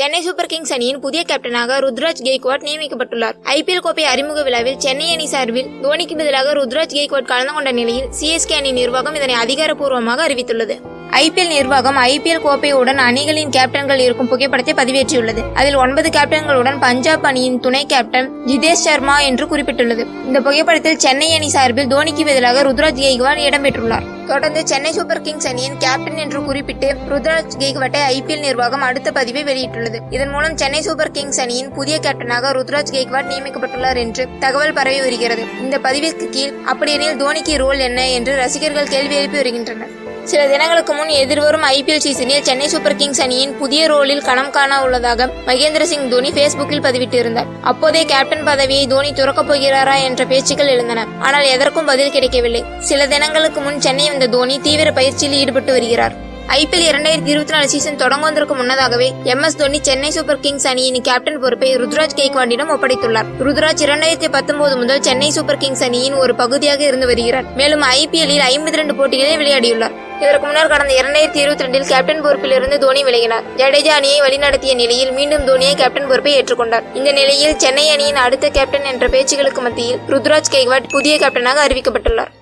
Chennai super Kings அணியின் புதிய கேப்டனாக ருத்ராஜ் கெய்க்வாட் நியமிக்கப்பட்டுள்ளார். ஐபிஎல் கோப்பை அறிமுக விழாவில் சென்னை அணி சார்பில் தோனிக்கு பதிலாக ருத்ராஜ் கெய்க்வாட் கலந்து கொண்ட நிலையில் சிஎஸ்கே அணி நிர்வாகம் இதனை அதிகாரப்பூர்வமாக அறிவித்துள்ளது. ஐபிஎல் நிர்வாகம் ஐபிஎல் கோப்பையுடன் அணிகளின் கேப்டன்கள் இருக்கும் புகைப்படத்தை பதிவேற்றியுள்ளது. அதில் ஒன்பது கேப்டன்களுடன் பஞ்சாப் அணியின் துணை கேப்டன் ஜிதேஷ் சர்மா என்று குறிப்பிட்டுள்ளது. இந்த புகைப்படத்தில் சென்னை அணி சார்பில் தோனிக்கு பதிலாக ருத்ராஜ் கெய்க்வாட் இடம்பெற்றுள்ளார். தொடர்ந்து சென்னை சூப்பர் கிங்ஸ் அணியின் கேப்டன் என்று குறிப்பிட்டு ருத்ராஜ் கெய்க்வாட்டை ஐபிஎல் நிர்வாகம் அடுத்த பதிவை வெளியிட்டுள்ளது. இதன் மூலம் சென்னை சூப்பர் கிங்ஸ் அணியின் புதிய கேப்டனாக ருத்ராஜ் கெய்க்வாட் நியமிக்கப்பட்டுள்ளார் என்று தகவல் பரவி வருகிறது. இந்த பதிவிற்கு கீழ் அப்படியெனில் தோனிக்கு ரோல் என்ன என்று ரசிகர்கள் கேள்வி எழுப்பி வருகின்றனர். சில தினங்களுக்கு முன் எதிர்வரும் ஐபிஎல் சீசனில் சென்னை சூப்பர் கிங்ஸ் அணியின் புதிய ரோலில் களம் காண உள்ளதாக மகேந்திர சிங் தோனி ஃபேஸ்புக்கில் பதிவிட்டிருந்தார். அப்போதே கேப்டன் பதவியை தோனி துறக்கப் போகிறாரா என்ற பேச்சுக்கள் எழுந்தன. ஆனால் எதற்கும் பதில் கிடைக்கவில்லை. சில தினங்களுக்கு முன் சென்னை வந்த தோனி தீவிர பயிற்சியில் ஈடுபட்டு வருகிறார். ஐபிஎல் இரண்டாயிரத்தி இருபத்தி நாலு சீசன் தொடங்குவதற்கு முன்னதாகவே M S Dhoni Chennai super kings அணியின் கேப்டன் பொறுப்பை ருத்ராஜ் கேக்வாண்டிடம் ஒப்படைத்துள்ளார். ருத்ராஜ் இரண்டாயிரத்தி பத்தொன்பது முதல் சென்னை சூப்பர் கிங்ஸ் அணியின் ஒரு பகுதியாக இருந்து வருகிறார். மேலும் ஐபிஎல்லில் ஐம்பத்தி ரெண்டு போட்டிகளில் விளையாடியுள்ளார். இதற்கு முன்னர் கடந்த இரண்டாயிரத்தி இருபத்தி ரெண்டில் கேப்டன் பொறுப்பிலிருந்து தோனி விலகினார். ஜடேஜா அணியை வழிநடத்திய நிலையில் மீண்டும் தோனியை கேப்டன் பொறுப்பை ஏற்றுக்கொண்டார். இந்த நிலையில் சென்னை அணியின் அடுத்த கேப்டன் என்ற பேச்சுகளுக்கு மத்தியில் ருத்ராஜ் கெய்வாட் புதிய கேப்டனாக அறிவிக்கப்பட்டுள்ளார்.